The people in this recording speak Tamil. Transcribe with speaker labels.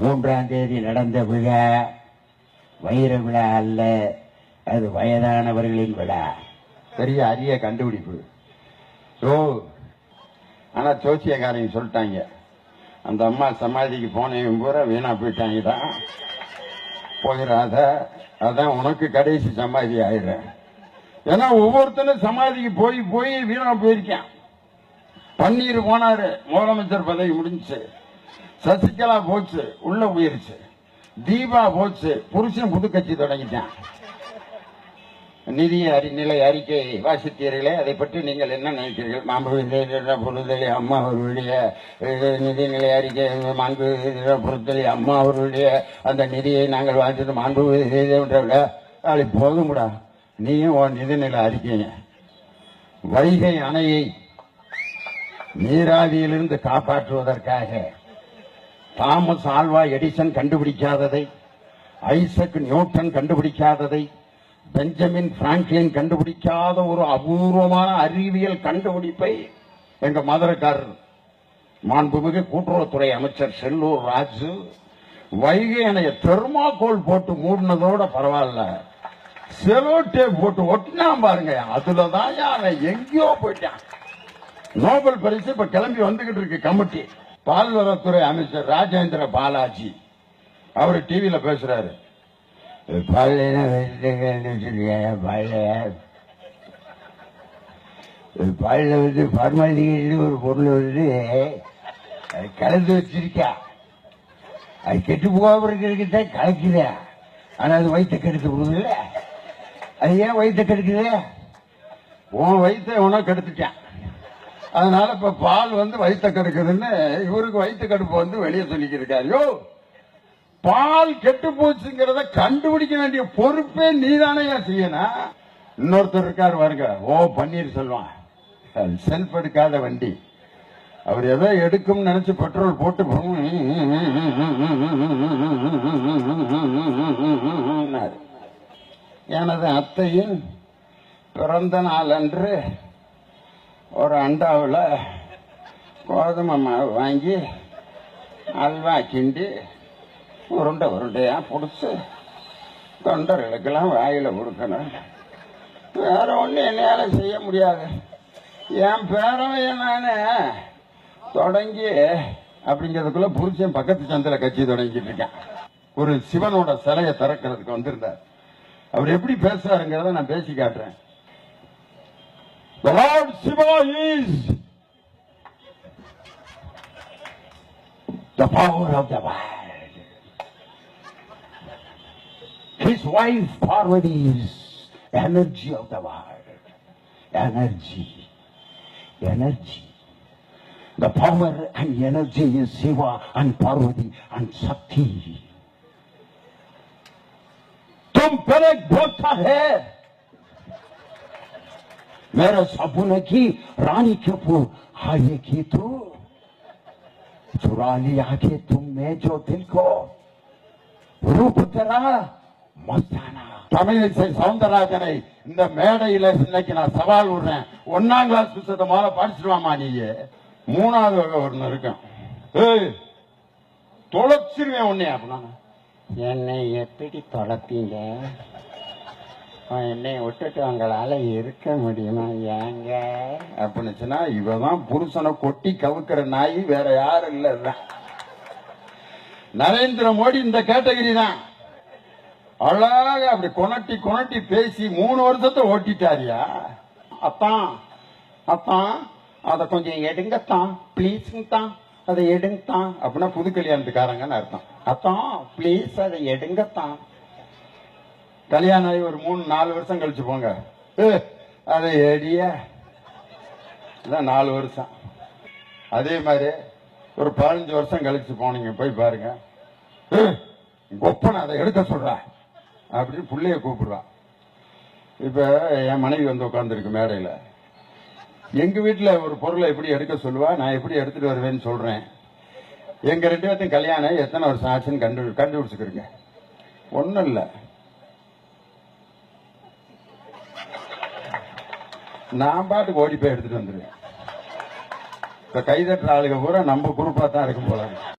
Speaker 1: மூன்றாம் தேதி நடந்த விழா. வைர விழா அல்ல அது வயதானவர்களின் விழா.
Speaker 2: பெரிய அரிய கண்டுபிடிப்பு. ஓ ஆனா ஜோசியக்காரங்க சொல்லிட்டாங்க. அந்த அம்மா சமாதிக்கு போனவங்க பூரா வீணா தான் போயிடாத அதான் உனக்கு கடைசி சமாதி ஆயிடுறேன் ஏன்னா ஒவ்வொருத்தனும் சமாதிக்கு போய் போய் வீணா போயிருக்கான். பன்னீர் போனாரு முதலமைச்சர் பதவி முடிஞ்சுச்சு சசிகலா போச்சு உள்ள உயிருச்சு தீபா போச்சு புருஷன் புது கட்சி தொடங்கிட்டான். நிதி அறி நிலை அறிக்கை வாசித்தீர்களே அதை பற்றி நீங்கள் என்ன நினைக்கிறீர்கள்? மாண்பு பொருத்தலி அம்மா அவர்களுடைய நிதிநிலை அறிக்கை மாண்பு பொருத்தலி அம்மா அவர்களுடைய அந்த நிதியை நாங்கள் வாசித்து மாண்பு செய்தவன்ற அது போதும்டா நீயும் உன் நிதிநிலை அறிக்கைங்க வைகை அணையை நீராவியிலிருந்து காப்பாற்றுவதற்காக தாமஸ் ஆல்வா எடிசன் கண்டுபிடிக்காததை ஐசக் நியூட்டன் கண்டுபிடிக்காததை பெஞ்சமின் பிராங்க்லின் கண்டுபிடிக்காத ஒரு அபூர்வமான அறிவியல் கண்டுபிடிப்பை எங்க மதுரைக்காரர் மாண்புமிகு கூட்டுறவுத்துறை அமைச்சர் செல்லூர் ராஜு வைகை அணைய தெர்மாக்கோல் போட்டு மூடினதோட பரவாயில்ல. செலோ டேப் போட்டு ஒட்டினா பாருங்க. அதுலதான் அவன் எங்கேயோ போயிட்டான். நோபல் பரிசு இப்ப கிளம்பி வந்துகிட்டு இருக்கு கமிட்டி. பால்வளத்துறை அமைச்சர் ராஜேந்திர பாலாஜி அவர் டிவியில பேசுறாரு.
Speaker 1: பல்லுன்னு பல்ல? வந்து பர்மதிக்கு ஒரு பொருள் வந்து அது கலந்து வச்சிருக்கா. அது கெட்டு போகாம இருக்கிறதுக்கிட்ட கலக்குதே. ஆனா அது வயிற்ற கெடுத்து போகுதுல்ல. அது ஏன் வயிற்ற கெடுக்குது?
Speaker 2: உன் வயிற்ற உனக்கு கெடுத்துட்டான். அதனால இப்ப பால் வந்து வயிற்ற கடுக்குதுன்னு இவருக்கு வயிற்று கடுப்பு வந்து வெளியே சொல்லிக்கிட்டு இருக்காரு யோ பால் கெட்டு போச்சுங்கிறத கண்டுபிடிக்க வேண்டிய பொறுப்பே நீதானையா செய்யணும் இன்னொருத்தர் இருக்காரு பாருங்க ஓ பன்னீர் செல்வம் செல்ஃப் எடுக்காத வண்டி அவர் எதோ எடுக்கும் நினைச்சு பெட்ரோல் போட்டு எனது அத்தையின் பிறந்த நாள் அன்று ஒரு அண்டாவில் கோதுமை மாவு வாங்கி அல்வா கிண்டி உருண்டை உருண்டையாக பிடிச்சி தொண்டர்களுக்கெல்லாம் வாயில் கொடுக்கணும். வேற ஒன்றும் என்னால் செய்ய முடியாது. என் பேரவையை நான் தொடங்கி அப்படிங்கிறதுக்குள்ள புருஷன் பக்கத்து சந்தில கட்சி தொடங்கிட்டு இருக்கேன். ஒரு சிவனோட சிலையை திறக்கிறதுக்கு வந்திருந்தார். அவர் எப்படி பேசுறாருங்கிறத நான் பேசி காட்டுறேன். The Lord Shiva is
Speaker 1: the power of the world. His wife Parvati is energy of the world. Energy. Energy. The power and energy is Shiva and Parvati and Shakti. तुम पलक भोगता है मेरे सपने की रानी के ऊपर हाये की तू चुरा लिया के तुमने जो दिल को रूप तेरा मस्ताना
Speaker 2: தமிழிசை சவுந்தரராஜனை இந்த மேடையில இன்னைக்கு நான் சவால் விடுறேன் ஒன்னாம் கிளாஸ் புத்தகத்தை முதல்ல படிச்சிருவாமா நீ மூணாவது வகை ஒண்ணு இருக்கும் ஏய் தொலைச்சிருவேன் உன்னை அப்படின்னா
Speaker 3: என்னை எப்படி தொலைப்பீங்க என்னை விட்டுட்டு அவங்களால இருக்க முடியுமா? ஏங்க?
Speaker 2: அப்படின்னுச்சுன்னா இவதான் புருஷனை கொட்டி கவுக்கிற நாய் வேற யாரும் இல்ல. நரேந்திர மோடி இந்த கேட்டகரி தான். அழகா அப்படி கொனட்டி கொனட்டி பேசி மூணு வருஷத்தை ஓட்டிட்டாரியா? அத்தான் அத்தான். அதை கொஞ்சம் எடுங்கத்தான். ப்ளீஸ்ங்கத்தான் அதை எடுங்கத்தான். அப்படின்னா புது கல்யாணத்துக்காரங்கன்னு அர்த்தம். அத்தான் ப்ளீஸ் அதை எடுங்கத்தான். கல்யாணம் ஆகி ஒரு மூணு நாலு வருஷம் கழிச்சு போங்க. ஏ, அதை எடிய இதான் நாலு வருஷம். அதே மாதிரி ஒரு பதினஞ்சு வருஷம் கழிச்சு போனீங்க போய் பாருங்க. ஏ, கொப்பனை அதை எடுக்க சொல்றா. அப்படின்னு பிள்ளைய கூப்பிடுவான் இப்ப என் மனைவி வந்து உட்காந்துருக்கு மேடையில. எங்க வீட்டில் ஒரு பொருளை எப்படி எடுக்க சொல்லுவா? நான் எப்படி எடுத்துட்டு வருவேன்னு சொல்றேன். எங்க ரெண்டு பேர்த்தையும் கல்யாணம் எத்தனை வருஷம் ஆச்சுன்னு கண்டு கண்டுபிடிச்சுக்கிறீங்க ஒன்றும் இல்லை. நான் பாட்டுக்கு ஓடி போய் எடுத்துட்டு வந்துருவேன். இப்ப கைதட்டுற ஆளுங்க பூரா நம்ம குரூப்பா தான் இருக்கும் போல